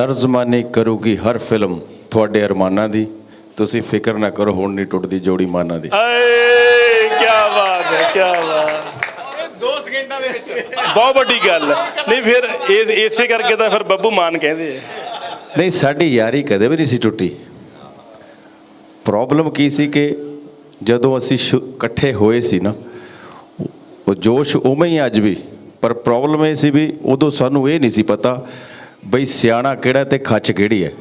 ਤਰਜਮਾਨੀ ਕਰੂਗੀ ਹਰ ਫਿਲਮ ਤੁਹਾਡੇ ਅਰਮਾਨਾਂ ਦੀ। ਤੁਸੀਂ ਫਿਕਰ ਨਾ ਕਰੋ ਹੁਣ ਨਹੀਂ ਟੁੱਟਦੀ ਜੋੜੀ ਮਾਨਾਂ ਦੀ। ਏ ਕੀ ਬਾਤ ਹੈ ਕੀ ਬਾਤ। 2 ਸਕਿੰਟਾਂ ਦੇ ਵਿੱਚ। ਬਹੁਤ ਵੱਡੀ ਗੱਲ। ਹੈ ਨਹੀਂ ਫਿਰ ਇਹ ਇਸੇ ਕਰਕੇ ਤਾਂ ਫਿਰ ਬੱਬੂ ਮਾਨ ਕਹਿੰਦੇ ਆ। ਨਹੀਂ ਸਾਡੀ ਯਾਰੀ ਕਦੇ ਵੀ ਨਹੀਂ ਸੀ ਟੁੱਟੀ। ਪ੍ਰੋਬਲਮ ਕੀ ਸੀ ਕਿ ਜਦੋਂ ਅਸੀਂ ਸ਼ੁ- ਇਕੱਠੇ ਹੋਏ ਸੀ ਨਾ ਉਹ ਜੋਸ਼ ਉਵੇਂ ਹੀ ਅੱਜ ਵੀ ਪਰ ਪ੍ਰੋਬਲਮ ਇਹ ਸੀ ਵੀ ਉਦੋਂ ਸਾਨੂੰ ਇਹ ਨਹੀਂ ਸੀ ਪਤਾ ਬਈ ਸਿਆਣਾ ਕਿਹੜਾ ਤੇ ਖੱਚ ਕਿਹੜੀ ਹੈ?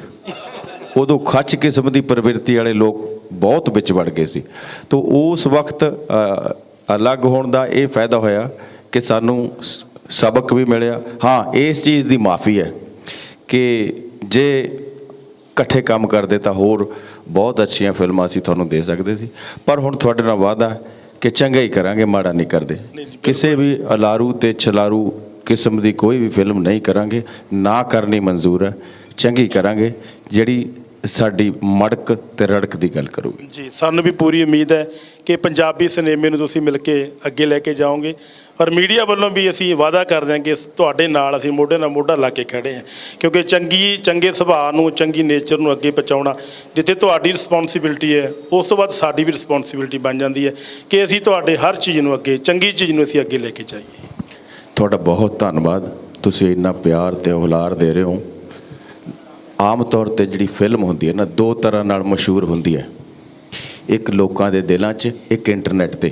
ਉਦੋਂ ਖੱਚ ਕਿਸਮ ਦੀ ਪ੍ਰਵਿਰਤੀ ਵਾਲੇ ਲੋਕ ਬਹੁਤ ਵਿੱਚ ਵੜ ਗਏ ਸੀ। ਤੋਂ ਉਸ ਵਕਤ ਅਲੱਗ ਹੋਣ ਦਾ ਇਹ ਫਾਇਦਾ ਹੋਇਆ ਕਿ ਸਾਨੂੰ ਸਬਕ ਵੀ ਮਿਲਿਆ। ਹਾਂ ਇਸ ਚੀਜ਼ ਦੀ ਮਾਫੀ ਹੈ ਕਿ ਜੇ ਇਕੱਠੇ ਕੰਮ ਕਰਦੇ ਤਾਂ ਹੋਰ ਬਹੁਤ ਅੱਛੀਆਂ ਫਿਲਮਾਂ ਅਸੀਂ ਤੁਹਾਨੂੰ ਦੇ ਸਕਦੇ ਸੀ। ਪਰ ਹੁਣ ਤੁਹਾਡੇ ਨਾਲ ਵਾਅਦਾ ਕਿ ਚੰਗਾ ਹੀ ਕਰਾਂਗੇ ਮਾੜਾ ਨਹੀਂ ਕਰਦੇ। ਕਿਸੇ ਵੀ ਅਲਾਰੂ ਤੇ ਛਲਾਰੂ ਕਿਸਮ ਦੀ ਕੋਈ ਵੀ ਫਿਲਮ ਨਹੀਂ ਕਰਾਂਗੇ, ਨਾ ਕਰਨੀ ਮਨਜ਼ੂਰ ਹੈ, ਚੰਗੀ ਕਰਾਂਗੇ, ਜਿਹੜੀ ਸਾਡੀ ਮੜਕ ਤੇ ਰੜਕ ਦੀ ਗੱਲ ਕਰੂਗੀ। ਜੀ, ਸਾਨੂੰ ਵੀ ਪੂਰੀ ਉਮੀਦ ਹੈ ਕਿ ਪੰਜਾਬੀ ਸਿਨੇਮੇ ਨੂੰ ਤੁਸੀਂ ਮਿਲ ਕੇ ਅੱਗੇ ਲੈ ਕੇ ਜਾਓਗੇ, ਔਰ ਮੀਡੀਆ ਵੱਲੋਂ ਵੀ ਅਸੀਂ ਵਾਅਦਾ ਕਰਦੇ ਹਾਂ ਕਿ ਤੁਹਾਡੇ ਨਾਲ ਅਸੀਂ ਮੋਢੇ ਨਾਲ ਮੋਢਾ ਲਾ ਕੇ ਖੜੇ ਹਾਂ, ਕਿਉਂਕਿ ਚੰਗੀ, ਚੰਗੇ ਸੁਭਾਅ ਨੂੰ, ਚੰਗੀ ਨੇਚਰ ਨੂੰ ਅੱਗੇ ਪਹੁੰਚਾਉਣਾ, ਜਿੱਥੇ ਤੁਹਾਡੀ ਰਿਸਪੌਂਸਿਬਿਲਟੀ ਹੈ, ਉਸ ਤੋਂ ਬਾਅਦ ਸਾਡੀ ਵੀ ਰਿਸਪੌਂਸਿਬਿਲਟੀ ਬਣ ਜਾਂਦੀ ਹੈ ਕਿ ਅਸੀਂ ਤੁਹਾਡੇ ਹਰ ਚੀਜ਼ ਨੂੰ ਅੱਗੇ, ਚੰਗੀ ਚੀਜ਼ ਨੂੰ ਅਸੀਂ ਅੱਗੇ ਲੈ ਕੇ ਜਾਈਏ। ਤੁਹਾਡਾ ਬਹੁਤ ਧੰਨਵਾਦ। ਤੁਸੀਂ ਇੰਨਾ ਪਿਆਰ ਤੇ ਹੁਲਾਰ ਦੇ ਰਹੇ ਹੋ। ਆਮ ਤੌਰ ਤੇ ਜਿਹੜੀ ਫਿਲਮ ਹੁੰਦੀ ਹੈ ਨਾ ਦੋ ਤਰ੍ਹਾਂ ਨਾਲ ਮਸ਼ਹੂਰ ਹੁੰਦੀ ਹੈ। ਇੱਕ ਲੋਕਾਂ ਦੇ ਦਿਲਾਂ 'ਚ ਇੱਕ ਇੰਟਰਨੈਟ ਤੇ।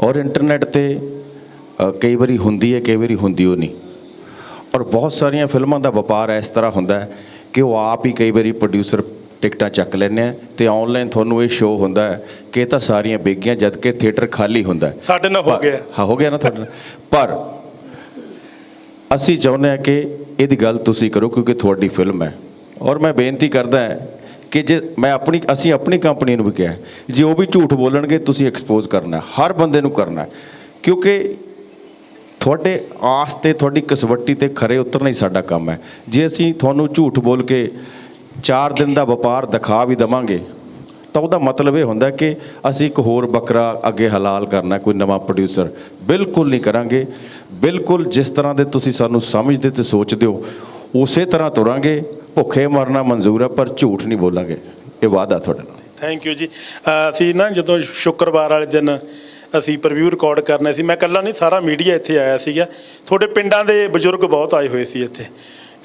ਔਰ ਇੰਟਰਨੈਟ ਤੇ ਕਈ ਵਾਰੀ ਹੁੰਦੀ ਹੈ ਕਈ ਵਾਰੀ ਹੁੰਦੀ ਉਹ ਨਹੀਂ। ਔਰ ਬਹੁਤ ਸਾਰੀਆਂ ਫਿਲਮਾਂ ਦਾ ਵਪਾਰ ਇਸ ਤਰ੍ਹਾਂ ਹੁੰਦਾ ਹੈ ਕਿ ਉਹ ਆਪ ਹੀ ਕਈ ਵਾਰੀ ਪ੍ਰੋਡਿਊਸਰ ਟਿਕਟਾਂ ਚੱਕ ਲੈਂਦੇ ਆ ਤੇ ਆਨਲਾਈਨ ਤੁਹਾਨੂੰ ਇਹ ਸ਼ੋਅ ਹੁੰਦਾ ਹੈ ਕਿ ਇਹ ਤਾਂ ਸਾਰੀਆਂ ਵਿਕ ਜਦ ਕਿ ਥੀਏਟਰ ਖਾਲੀ ਹੁੰਦਾ ਸਾਡੇ ਨਾਲ ਹੋ ਗਿਆ। ਹਾਂ ਹੋ ਗਿਆ ਨਾ ਤੁਹਾਡੇ ਨਾਲ? ਪਰ ਅਸੀਂ ਚਾਹੁੰਦੇ ਹਾਂ ਕਿ ਇਹਦੀ ਗੱਲ ਤੁਸੀਂ ਕਰੋ ਕਿਉਂਕਿ ਤੁਹਾਡੀ ਫਿਲਮ ਹੈ। ਔਰ ਮੈਂ ਬੇਨਤੀ ਕਰਦਾ ਹਾਂ ਕਿ ਜੇ ਮੈਂ ਆਪਣੀ, ਅਸੀਂ ਆਪਣੀ ਕੰਪਨੀ ਨੂੰ ਵੀ ਕਿਹਾ ਜੇ ਉਹ ਵੀ ਝੂਠ ਬੋਲਣਗੇ, ਤੁਸੀਂ ਐਕਸਪੋਜ਼ ਕਰਨਾ ਹਰ ਬੰਦੇ ਨੂੰ ਕਰਨਾ ਕਿਉਂਕਿ ਤੁਹਾਡੇ ਆਸ ਤੇ, ਤੁਹਾਡੀ ਕਸਵੱਟੀ ਤੇ ਖਰੇ ਉਤਰਨਾ ਹੀ ਸਾਡਾ ਕੰਮ ਹੈ। ਜੇ ਅਸੀਂ ਤੁਹਾਨੂੰ ਝੂਠ ਬੋਲ ਕੇ 4 ਦਿਨ ਦਾ ਵਪਾਰ ਦਿਖਾ ਵੀ ਦਵਾਂਗੇ ਤਾਂ ਉਹਦਾ ਮਤਲਬ ਇਹ ਹੁੰਦਾ ਕਿ ਅਸੀਂ ਇੱਕ ਹੋਰ ਬੱਕਰਾ ਅੱਗੇ ਹਲਾਲ ਕਰਨਾ, ਕੋਈ ਨਵਾਂ ਪ੍ਰੋਡਿਊਸਰ ਬਿਲਕੁਲ ਨਹੀਂ ਕਰਾਂਗੇ। ਬਿਲਕੁਲ ਜਿਸ ਤਰ੍ਹਾਂ ਦੇ ਤੁਸੀਂ ਸਾਨੂੰ ਸਮਝਦੇ ਤੇ ਸੋਚਦੇ ਹੋ, ਉਸੇ ਤਰ੍ਹਾਂ ਤੁਰਾਂਗੇ। ਭੁੱਖੇ ਮਰਨਾ ਮਨਜ਼ੂਰ ਹੈ ਪਰ ਝੂਠ ਨਹੀਂ ਬੋਲਾਂਗੇ। ਇਹ ਵਾਅਦਾ ਤੁਹਾਡੇ। ਨਾਲ ਥੈਂਕ ਯੂ ਜੀ ਅਸੀਂ ਨਾ ਜਦੋਂ ਸ਼ੁੱਕਰਵਾਰ ਵਾਲੇ ਦਿਨ ਅਸੀਂ ਪ੍ਰੀਵਿਊ ਰਿਕਾਰਡ ਕਰਨਾ ਸੀ, ਮੈਂ ਇਕੱਲਾ ਨਹੀਂ, ਸਾਰਾ ਮੀਡੀਆ ਇੱਥੇ ਆਇਆ ਸੀਗਾ। ਤੁਹਾਡੇ ਪਿੰਡਾਂ ਦੇ ਬਜ਼ੁਰਗ ਬਹੁਤ ਆਏ ਹੋਏ ਸੀ ਇੱਥੇ।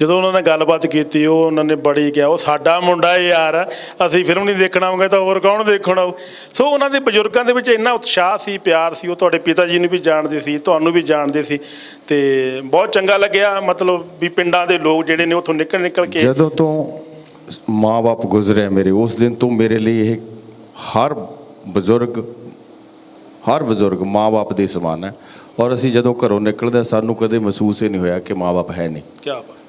ਜਦੋਂ ਉਹਨਾਂ ਨੇ ਗੱਲਬਾਤ ਕੀਤੀ ਉਹ ਉਹਨਾਂ ਨੇ ਬੜੀ ਕਿਹਾ ਉਹ ਸਾਡਾ ਮੁੰਡਾ ਯਾਰ ਅਸੀਂ ਫਿਲਮ ਨਹੀਂ ਦੇਖਣ ਆਉਂਗੇ ਤਾਂ ਹੋਰ ਕੌਣ ਦੇਖਣ ਸੋ ਉਹਨਾਂ ਦੇ ਬਜ਼ੁਰਗਾਂ ਦੇ ਵਿੱਚ ਇੰਨਾ ਉਤਸ਼ਾਹ ਸੀ ਪਿਆਰ ਸੀ ਉਹ ਤੁਹਾਡੇ ਪਿਤਾ ਜੀ ਨੂੰ ਵੀ ਜਾਣਦੇ ਸੀ ਤੁਹਾਨੂੰ ਵੀ ਜਾਣਦੇ ਸੀ ਤੇ ਬਹੁਤ ਚੰਗਾ ਲੱਗਿਆ ਮਤਲਬ ਵੀ ਪਿੰਡਾਂ ਦੇ ਲੋਕ ਜਿਹੜੇ ਨੇ ਉੱਥੋਂ ਨਿਕਲ ਨਿਕਲ ਕੇ ਜਦੋਂ ਤੋਂ ਮਾਂ-ਬਾਪ ਗੁਜ਼ਰੇ ਮੇਰੇ ਉਸ ਦਿਨ ਤੋਂ ਮੇਰੇ ਲਈ ਇਹ ਹਰ ਬਜ਼ੁਰਗ ਹਰ ਬਜ਼ੁਰਗ ਮਾਂ-ਬਾਪ ਦੇ ਸਮਾਨ ਹੈ। ਔਰ ਅਸੀਂ ਜਦੋਂ ਘਰੋਂ ਨਿਕਲਦੇ ਸਾਨੂੰ ਕਦੇ ਮਹਿਸੂਸ ਹੀ ਨਹੀਂ ਹੋਇਆ ਕਿ ਮਾਂ-ਬਾਪ ਹੈ ਨਹੀਂ। ਕਿਆ ਬਾਤ।